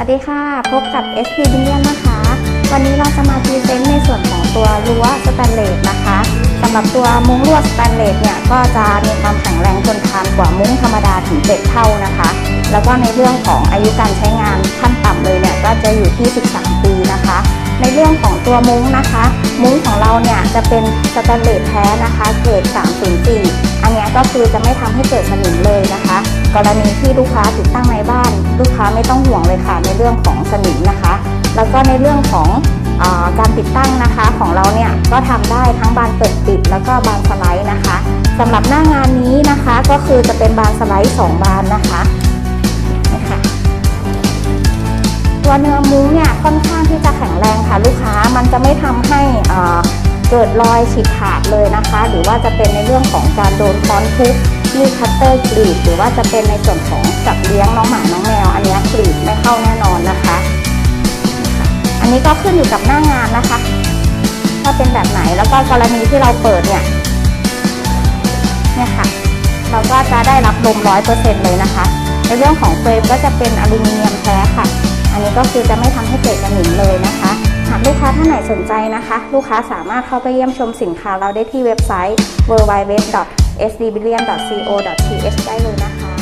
วัสดีค่ะ พบกับ SP b i l l i o n นะคะ วันนี้เราจะมาพรีเซนต์ในส่วนของตัวรั้วสแตนเลสนะคะสำหรับตัวมุ้งลวดสแตนเลสเนี่ยก็จะมีความแข็งแรงทนทานกว่ามุ้งธรรมดาถึง 7 เท่านะคะ แล้วก็ในเรื่องของอายุการใช้งานขั้นต่ำเลยเนี่ยก็จะอยู่ที่ 13 ปีนะคะ ในเรื่องของตัวมุ้งนะคะ มุ้งของเราเนี่ยจะเป็นสแตนเลสแท้นะคะ เกรด 304 อันนี้ก็คือจะไม่ทำให้เกิดสนิมเลยนะคะ กรณีที่ลูกค้าติดตั้งในบ้าน ลูกค้าไม่ต้องห่วงเลยค่ะ ในเรื่องของสนิมนะคะ แล้วก็ในเรื่องของอการติดตั้งนะคะของเราเนี่ยก็ทำได้ทั้งบานเปิดปิด แล้วก็บานสไลด์นะคะสำหรับหน้างานนี้นะคะก็คือจะเป็นบานสไลด์ 2 บานนะคะนี่ค่ะตัวเนื้อมุ้งเนี่ยค่อนข้างที่จะแข็งแรงค่ะ ลูกค้ามันจะไม่ทำให้เกิดรอยฉีกขาดเลยนะคะ หรือว่าจะเป็นในเรื่องของการโดนค้อนทุบมีคัตเตอร์กรีดหรือว่าจะเป็นในส่วนของสัตว์เลี้ยงน้องหมา เข้าแน่นอนนะคะ อันนี้ก็ขึ้นอยู่กับหน้างานนะคะว่าเป็นแบบไหนแล้วก็กรณีที่เราเปิดเนี่ยเนี่ยค่ะ เราก็จะได้รับลมร้อยเปอร์เซ็นต์เลยนะคะ ในเรื่องของเฟรมก็จะเป็นอลูมิเนียมแท้ค่ะ อันนี้ก็คือจะไม่ทำให้เกิดสนิมเลยนะคะ หากลูกค้าท่านไหนสนใจนะคะ ลูกค้าสามารถเข้าไปเยี่ยมชมสินค้าเราได้ที่เว็บไซต์ www.sdbillion.co.th ได้เลยนะคะ